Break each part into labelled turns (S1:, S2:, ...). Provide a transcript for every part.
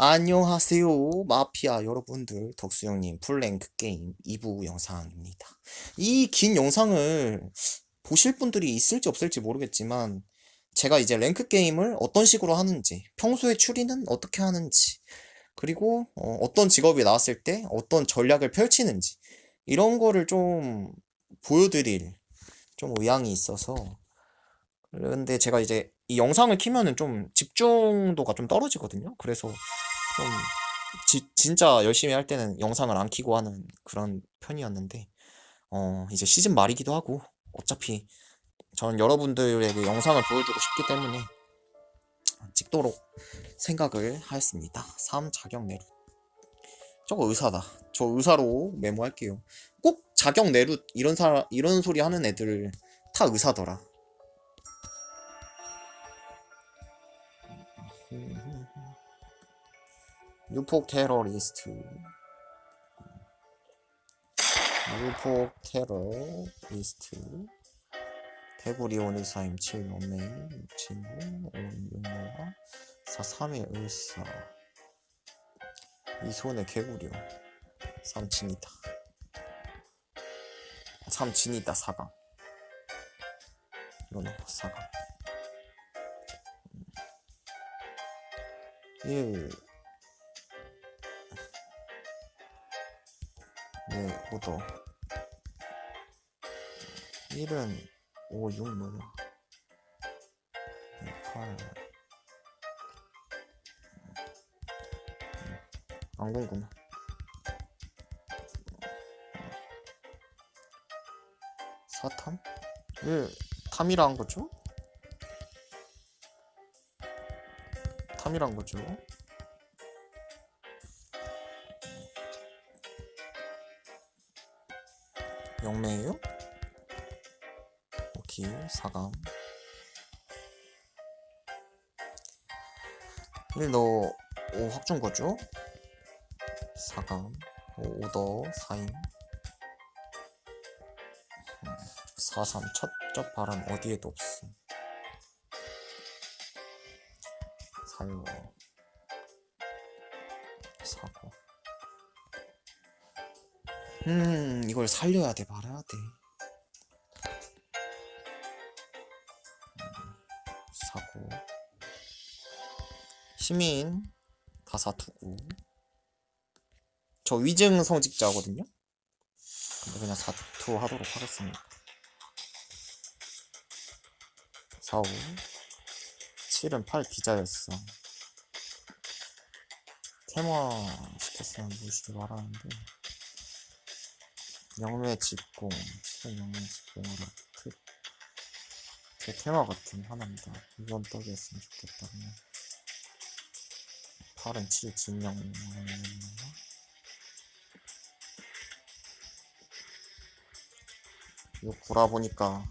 S1: 안녕하세요 마피아 여러분들 덕수형님 풀랭크 게임 2부 영상입니다 이 긴 영상을 보실 분들이 있을지 없을지 모르겠지만 제가 이제 랭크 게임을 어떤 식으로 하는지 평소에 추리는 어떻게 하는지 그리고 어, 떤 직업이 나왔을 때 어떤 전략을 펼치는지 이런 거를 좀 보여드릴 좀 의향이 있어서 그런데 제가 이제 이 영상을 키면은 좀 집중도가 좀 떨어지거든요. 그래서 좀 지- 진짜 열심히 할 때는 영상을 안 키고 하는 그런 편이었는데 어 이제 시즌 말이기도 하고 어차피 전 여러분들에게 영상을 보여주고 싶기 때문에 찍도록 생각을 하였습니다. 3 자격 내루 저거 의사다. 저 의사로 메모할게요. 꼭 자격 내루 이런 사 이런 소리 하는 애들 다 의사더라. 유폭 테러리스트. 유폭 테러리스트. 대구리온 의사임 7 연맹 친구 5윤모가 4 3의 의사. 이 손에 개구리요. 삼친이다. 삼친이다 사강. 이거 넣고 사강. 1 네, 오더 1은 5, 6 넘어 8안 궁금해 사탐? 왜 탐이라 한 거죠? 탐이란 거죠? 영매예요? 오케이 사감 1너 5 확준 거죠? 사감 5 오더 4임 43 첫접 발언 어디에도 없음 살로 사고 음 이걸 살려야 돼 말아야 돼. 음, 사고. 시민 다사투구 저 위증 성직자거든요? 근데 그냥 사투 하도록 하겠습니다. 4, 5 7은 8 기자였어. 테마 시켰으면 무시를 말하는데 영매 집공 7은 영매 집공으로 그, 제 테마 같은 하나입니다. 이번 떡이었으면 좋겠다 그냥 8은 7 진영 이거. 구라 보니까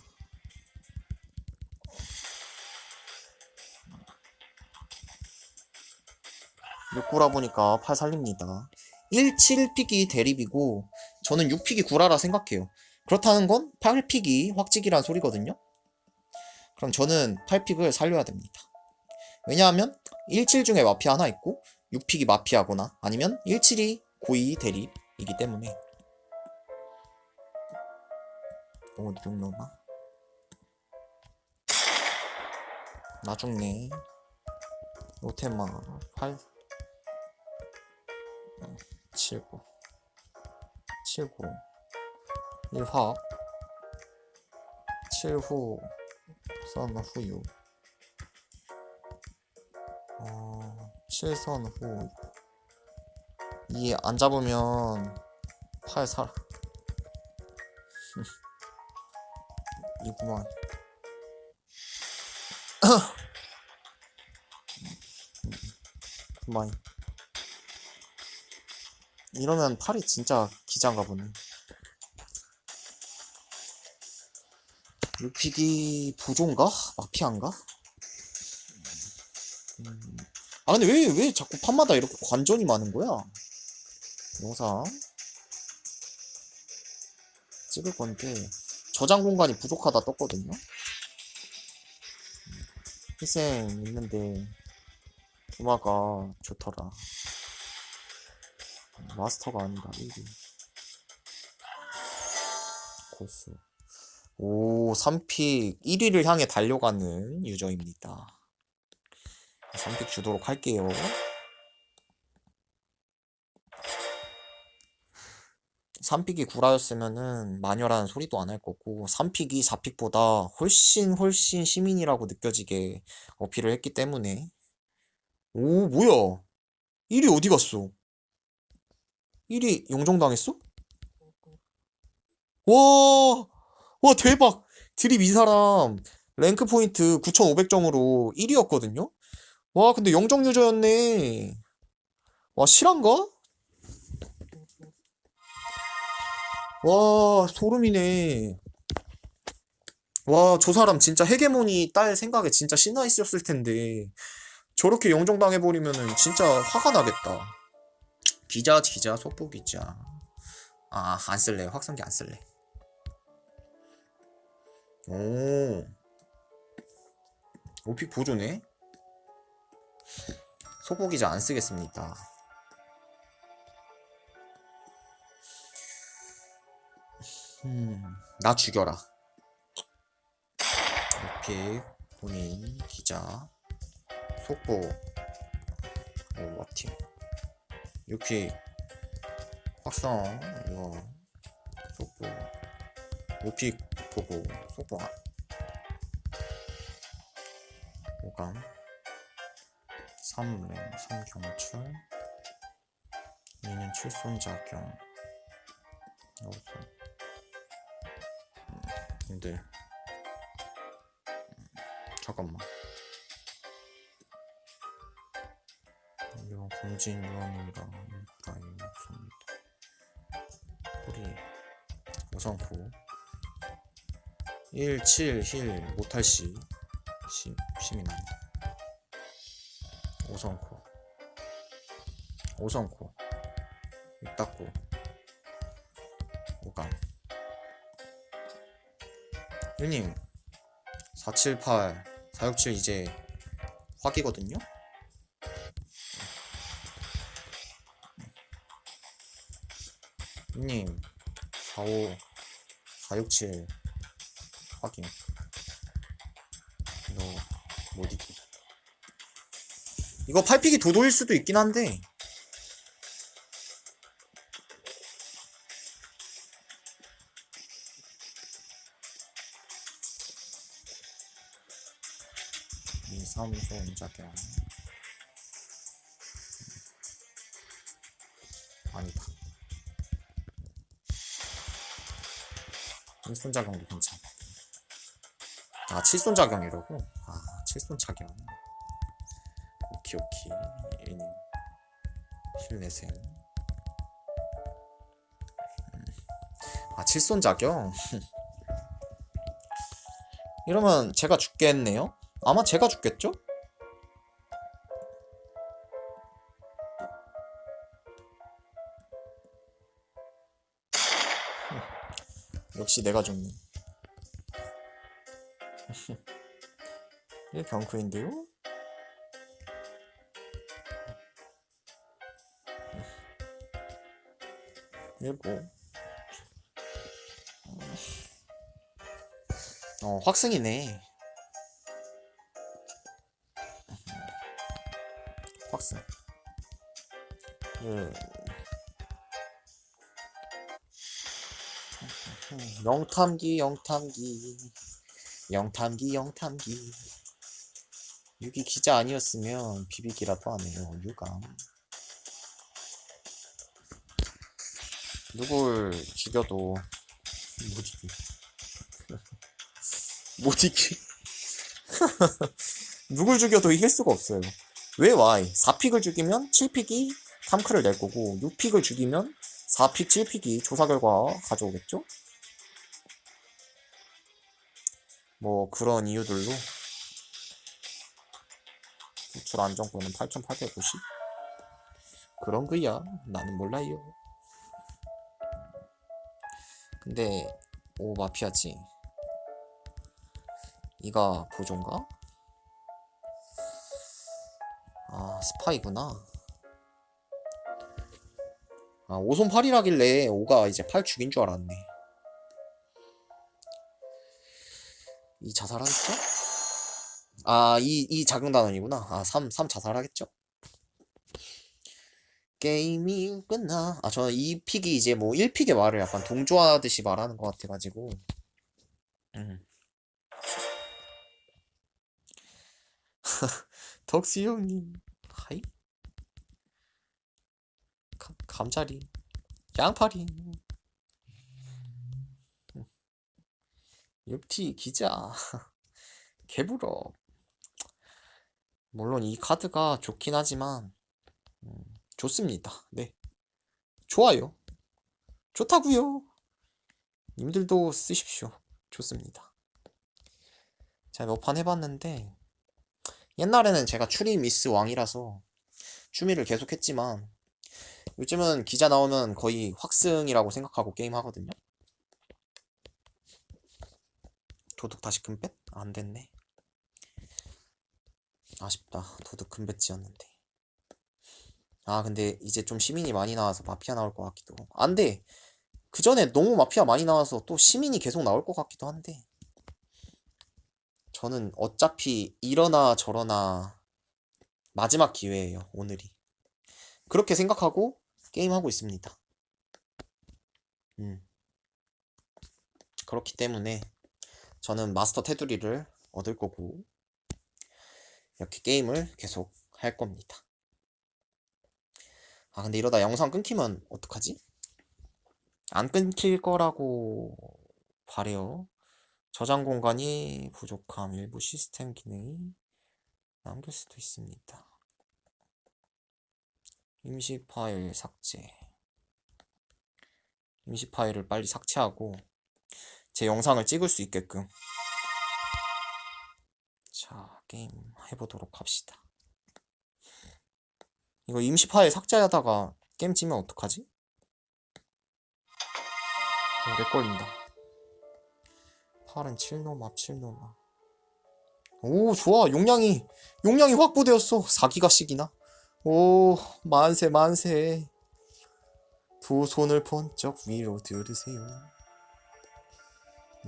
S1: 육구라 보니까 8 살립니다. 17픽이 대립이고 저는 6픽이 구라라 생각해요. 그렇다는 건 8픽이 확직이란 소리거든요. 그럼 저는 8픽을 살려야 됩니다. 왜냐하면 17 중에 마피아 하나 있고 6픽이 마피아거나 아니면 17이 고의 대립이기 때문에 오, 6 넣나? 나중에 노테마 8 79 79 1화 7후 선 후유 어, 7선 후 이 안 잡으면 8 살. 이구만. 그만. 이러면 팔이 진짜 기장가 보네. 루픽이 부조인가? 마피아인가? 음. 아 근데 왜 왜 자꾸 판마다 이렇게 관전이 많은 거야? 영상 찍을 건데 저장 공간이 부족하다 떴거든요. 희생 있는데 푸마가 좋더라. 마스터가 아니라 1위. 고수. 오, 3픽 1위를 향해 달려가는 유저입니다. 3픽 주도록 할게요. 삼픽이 구라였으면은 마녀라는 소리도 안 할 거고 3픽이 4픽보다 훨씬 훨씬 시민이라고 느껴지게 어필을 했기 때문에 오 뭐야 1위 어디 갔어 1위 영정당했어? 와, 와 대박 드립 이 사람 랭크 포인트 9500점으로 1위였거든요 와 근데 영정 유저였네 와 실한가? 와, 소름이네. 와, 저 사람 진짜 헤게모니 딸 생각에 진짜 신나 있었을 텐데. 저렇게 영정 당해버리면은 진짜 화가 나겠다. 기자, 기자, 속보 기자. 아, 안 쓸래. 확성기 안 쓸래. 오. 오픽 보조네? 속보 기자 안 쓰겠습니다. 음, 나 죽여라. 이렇게 본인 기자 속보 오 와팀 이렇게 확성 이거 속보 오픽 보고 소감 오감. 삼랭 삼경출. 이는 칠손자경 여기서 음, 근데 음, 잠깐만. 이건 검진 유언이랑 라인 없습니다. 뿌리 우선 구 1, 7, 힐, 모탈 씨 심, 심이 납니다. 오성코. 오성코. 육닥고. 오강 1님. 478 467 이제 확이거든요? 1님. 45 467 확인 너못 이기 이거 팔픽이 도도일 수도 있긴 한데. 이 삼소 음작용 아니다. 일손작용도 괜찮아 아 칠손작용이라고? 아 칠손작용 오키 오키 일님 힐내셈 음. 아 칠손작용? 이러면 제가 죽겠네요? 아마 제가 죽겠죠? 역시 내가 죽네. 이게 경크인데요? 일곱. 어, 확승이네. 확승. 예. 영탐기, 영탐기. 영탐기, 영탐기. 유기 기자 아니었으면 비비기라도 하네요. 유감. 누굴 죽여도 못 이기. 못 이기. 누굴 죽여도 이길 수가 없어요. 왜 Y? 4픽을 죽이면 7픽이 탐크를 낼 거고 6픽을 죽이면 4픽, 7픽이 조사 결과 가져오겠죠? 뭐 그런 이유들로 수출 안정권은 8,850 그런 거야 나는 몰라요 근데 오 마피아지 이가 보존가? 아, 스파이구나. 아, 오손 8이라길래 5가 이제 8 죽인 줄 알았네. 이 자살하겠죠? 아, 이, 이 작용단원이구나. 아, 3, 3 자살하겠죠? 게임이 끝나. 아, 저는 이 픽이 이제 뭐 1픽의 말을 약간 동조하듯이 말하는 것 같아가지고. 음. 덕수 형님, 하이? 감, 감자리, 양파리, 엽티 기자, 개불어. 물론 이 카드가 좋긴 하지만, 음, 좋습니다. 네. 좋아요. 좋다구요. 님들도 쓰십시오. 좋습니다. 제가 몇판 해봤는데, 옛날에는 제가 추리 미스 왕이라서 추미를 계속 했지만, 요즘은 기자 나오면 거의 확승이라고 생각하고 게임 하거든요. 도둑 다시 금뱃? 안 됐네. 아쉽다. 도둑 금뱃지였는데. 아, 근데 이제 좀 시민이 많이 나와서 마피아 나올 것 같기도. 안 돼. 그 전에 너무 마피아 많이 나와서 또 시민이 계속 나올 것 같기도 한데. 저는 어차피 이러나 저러나 마지막 기회예요, 오늘이. 그렇게 생각하고 게임하고 있습니다. 음. 그렇기 때문에 저는 마스터 테두리를 얻을 거고, 이렇게 게임을 계속 할 겁니다. 아, 근데 이러다 영상 끊기면 어떡하지? 안 끊길 거라고 바래요. 저장 공간이 부족함, 일부 시스템 기능이 남길 수도 있습니다. 임시 파일 삭제. 임시 파일을 빨리 삭제하고 제 영상을 찍을 수 있게끔. 자, 게임 해보도록 합시다. 이거 임시 파일 삭제하다가 게임 찌면 어떡하지? 오래 걸린다. 8은 7노 맙 7노 맙. 오, 좋아. 용량이, 용량이 확보되었어. 4기가씩이나. 오, 만세, 만세. 두 손을 번쩍 위로 들으세요.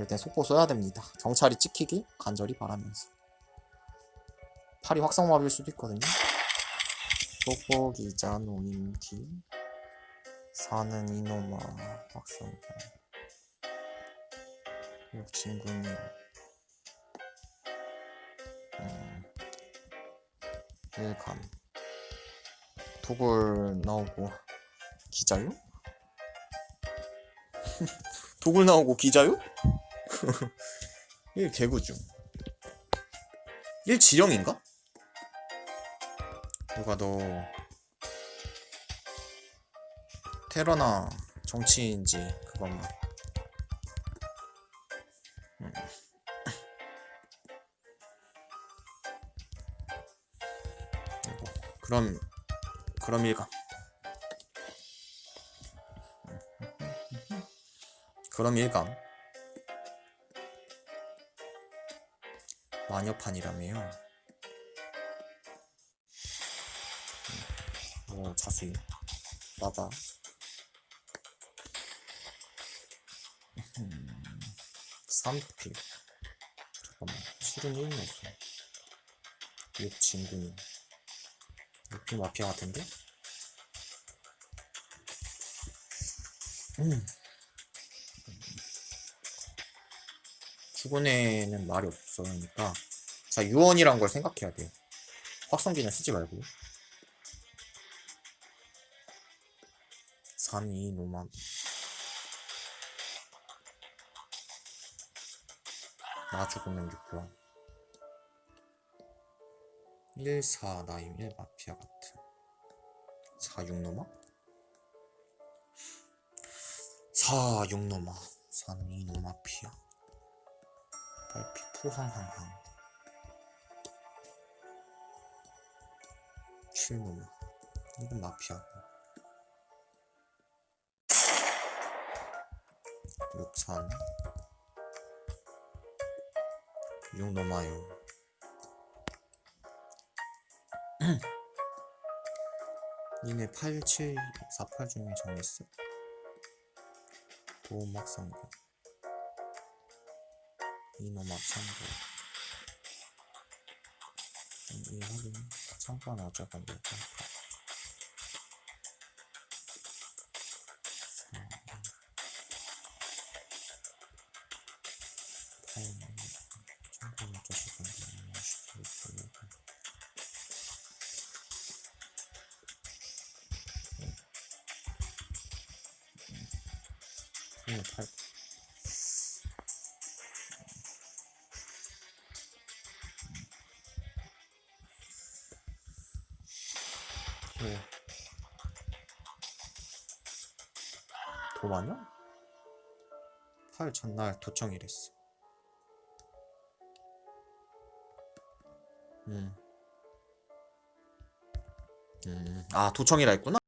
S1: 땐 속보 써야 됩니다. 경찰이 찍히길 간절히 바라면서. 팔이 확성마비일 수도 있거든요. 속보 기자 노임티 사는 이놈아 확성자 욕친구님 음, 일감 도굴 나오고 기자요? 도굴 나오고 기자요? 1 개구중. 1 지령인가? 누가 너 테러나 정치인지 그것만. 음. 그럼 그럼 일감 그럼 일감 마녀판이라며요. 뭐 자수히 나다 삼필 잠깐만 실은 1노수 6 진군이. 6필 마피아 같은데? 음. 죽은애는 말이 없어 그러니까 자 유언이란 걸 생각해야 돼요. 확성기는 쓰지 말고. 3이 노만 나 죽으면 6번 1, 4 나임 1 마피아 같은. 4, 6 노마 4, 6 노마 4는 2 노마피아 8피 푸항항항 7 노마 이건 마피아고. 6, 3 6 넘어요. 니네 8748 중에 정했어? 보호막 상관 이노막 참고 음, 이 확인 참고는 어쩔 건데 일단 참고는 어쩔 뭐 도마녀? 8 전날 도청이랬어 음. 음. 아 도청이라 했구나